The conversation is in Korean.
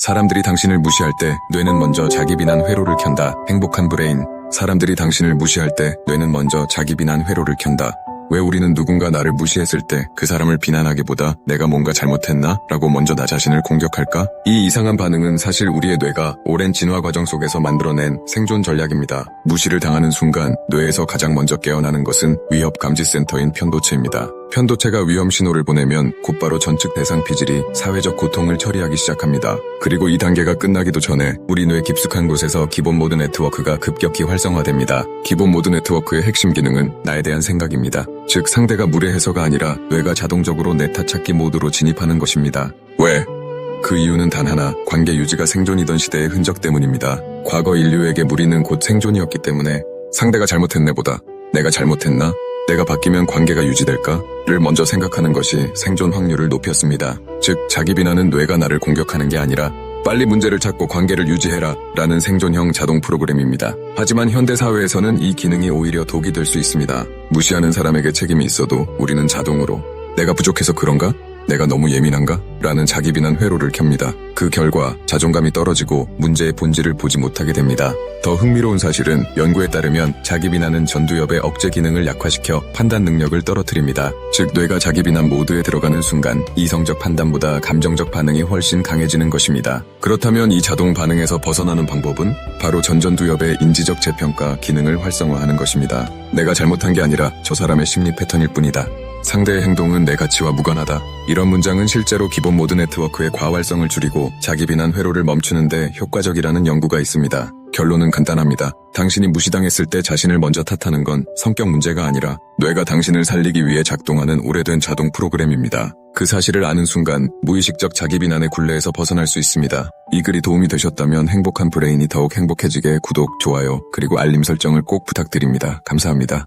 사람들이 당신을 무시할 때 뇌는 먼저 자기 비난 회로를 켠다. 행복한 브레인. 사람들이 당신을 무시할 때 뇌는 먼저 자기 비난 회로를 켠다. 왜 우리는 누군가 나를 무시했을 때 그 사람을 비난하기보다 내가 뭔가 잘못했나? 라고 먼저 나 자신을 공격할까? 이 이상한 반응은 사실 우리의 뇌가 오랜 진화 과정 속에서 만들어낸 생존 전략입니다. 무시를 당하는 순간 뇌에서 가장 먼저 깨어나는 것은 위협 감지 센터인 편도체입니다. 편도체가 위험 신호를 보내면 곧바로 전측 대상 피질이 사회적 고통을 처리하기 시작합니다. 그리고 이 단계가 끝나기도 전에 우리 뇌 깊숙한 곳에서 기본 모드 네트워크가 급격히 활성화됩니다. 기본 모드 네트워크의 핵심 기능은 나에 대한 생각입니다. 즉 상대가 무례해서가 아니라 뇌가 자동적으로 내 탓찾기 모드로 진입하는 것입니다. 왜? 그 이유는 단 하나, 관계 유지가 생존이던 시대의 흔적 때문입니다. 과거 인류에게 무리는 곧 생존이었기 때문에 상대가 잘못했네보다 내가 잘못했나? 내가 바뀌면 관계가 유지될까?를 먼저 생각하는 것이 생존 확률을 높였습니다. 즉, 자기 비난은 뇌가 나를 공격하는 게 아니라 빨리 문제를 찾고 관계를 유지해라 라는 생존형 자동 프로그램입니다. 하지만 현대 사회에서는 이 기능이 오히려 독이 될 수 있습니다. 무시하는 사람에게 책임이 있어도 우리는 자동으로 내가 부족해서 그런가? 내가 너무 예민한가? 라는 자기 비난 회로를 켭니다. 그 결과 자존감이 떨어지고 문제의 본질을 보지 못하게 됩니다. 더 흥미로운 사실은 연구에 따르면 자기 비난은 전두엽의 억제 기능을 약화시켜 판단 능력을 떨어뜨립니다. 즉 뇌가 자기 비난 모드에 들어가는 순간 이성적 판단보다 감정적 반응이 훨씬 강해지는 것입니다. 그렇다면 이 자동 반응에서 벗어나는 방법은 바로 전전두엽의 인지적 재평가 기능을 활성화하는 것입니다. 내가 잘못한 게 아니라 저 사람의 심리 패턴일 뿐이다. 상대의 행동은 내 가치와 무관하다. 이런 문장은 실제로 기본 모드 네트워크의 과활성을 줄이고 자기 비난 회로를 멈추는데 효과적이라는 연구가 있습니다. 결론은 간단합니다. 당신이 무시당했을 때 자신을 먼저 탓하는 건 성격 문제가 아니라 뇌가 당신을 살리기 위해 작동하는 오래된 자동 프로그램입니다. 그 사실을 아는 순간 무의식적 자기 비난의 굴레에서 벗어날 수 있습니다. 이 글이 도움이 되셨다면 행복한 브레인이 더욱 행복해지게 구독, 좋아요, 그리고 알림 설정을 꼭 부탁드립니다. 감사합니다.